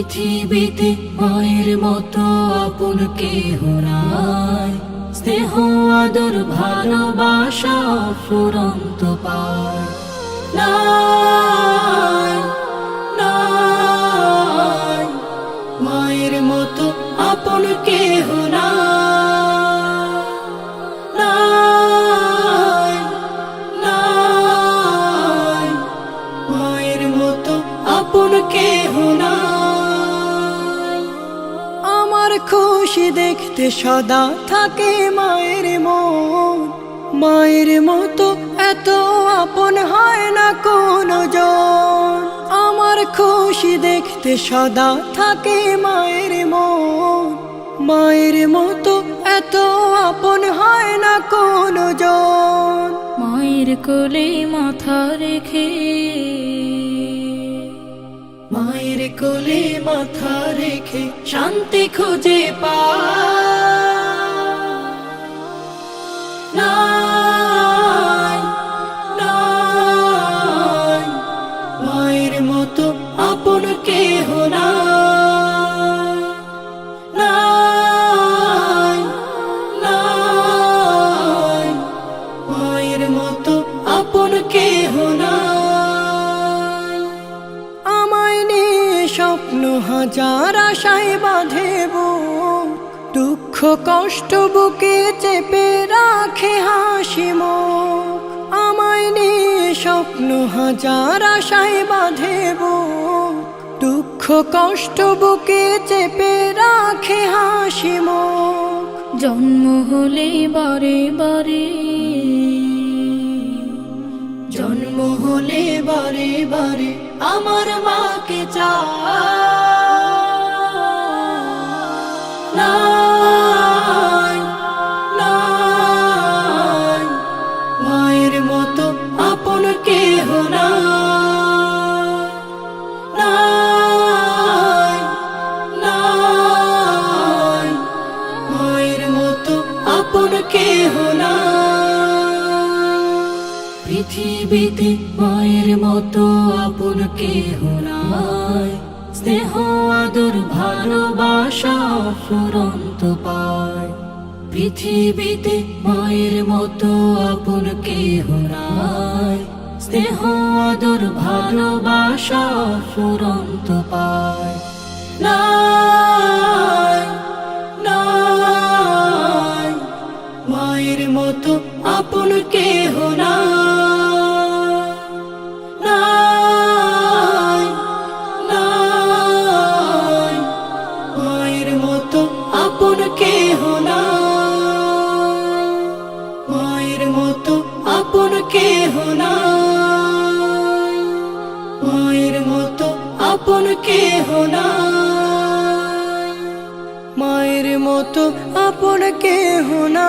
পৃথিবীতে মায়ের মতো আপন কেহ নাই। স্নেহ, আদর, ভালোবাসা ফুরন্ত পায়। মায়ের মতো আপন কেহ খুশি দেখতে সদা থাকে মায়ের মন। মায়ের মতো এত আপন হয় না কোনো জন। আমার খুশি দেখতে সদা থাকে মায়ের মন। মায়ের মতো এত আপন হয় না কোনো জন। মায়ের কোলে মাথা রেখে মায়ের কোলে মাথা রেখে শান্তি খুঁজে পা। মায়ের মতো আপন কেহ নাই। হাজার আশায় বাঁধে দুঃখ কষ্ট বুকে চেপে রাখে হাসি আমায় নিয়ে স্বপ্ন হাজার আশায় বাঁধে দুঃখ কষ্ট বুকে চেপে রাখে হাসি জন্ম হলে বারে বারে জন্ম হলে বারে বারে আমার মাকে নাই, মায়ের মতো আপন নাই, মায়ের মতো পৃথিবীতে মায়ের মতো আপন কেহ নাই। স্নেহ আদর ভালোবাসা ফুরন্ত পায়। পৃথিবীতে মায়ের মতো আপন কেহ নাই। স্নেহ আদর ভালোবাসা ফুরন্ত পায়। নাই, আপন কেহ না। মায়ের মতো আপন কেহ না। মায়ের মতো আপন কেহ না। মায়ের মতো আপন কেহ না।